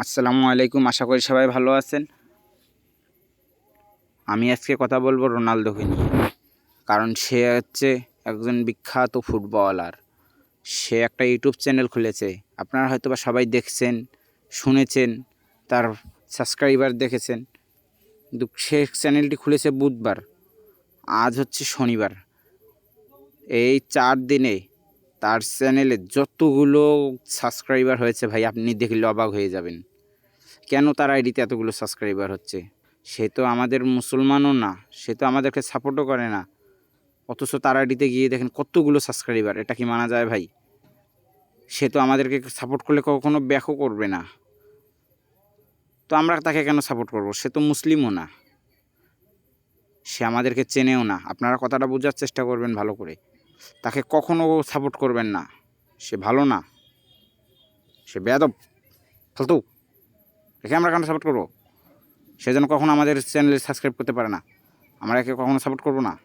আসসালামু আলাইকুম। আশা করি সবাই ভালো আছেন। আমি আজকে কথা বলব রোনালদোকে নিয়ে। কারণ সে হচ্ছে একজন বিখ্যাত ফুটবলার। সে একটা ইউটিউব চ্যানেল খুলেছে। আপনারা হয়তো বা সবাই দেখছেন, শুনেছেন, তার সাবস্ক্রাইবার দেখেছেন। কিন্তু সে চ্যানেলটি খুলেছে বুধবার। আজ হচ্ছে শনিবার। এই চার দিনে তার চ্যানেলে যতগুলো সাবস্ক্রাইবার হয়েছে ভাই, আপনি দেখলে অবাক হয়ে যাবেন। কেন তার আইডিতে এতগুলো সাবস্ক্রাইবার হচ্ছে? সে তো আমাদের মুসলমানও না, সে তো আমাদেরকে সাপোর্টও করে না। অথচ তার আইডিতে গিয়ে দেখেন কতগুলো সাবস্ক্রাইবার এটা কি মানা যায় ভাই? সে তো আমাদেরকে সাপোর্ট করলে কখনো ব্যাকও করবে না। তো আমরা তাকে কেন সাপোর্ট করব? সে তো মুসলিমও না। সে আমাদেরকে চেনেও না। আপনারা কথাটা বোঝার চেষ্টা করবেন ভালো করে। তাকে কখনও সাপোর্ট করবেন না। সে ভালো না। সে বেয়াদব, ফালতু। একে আমরা কেন সাপোর্ট করব? সে যেন কখনো আমাদের চ্যানেলে সাবস্ক্রাইব করতে পারে না। আমরা একে কখনো সাপোর্ট করব না।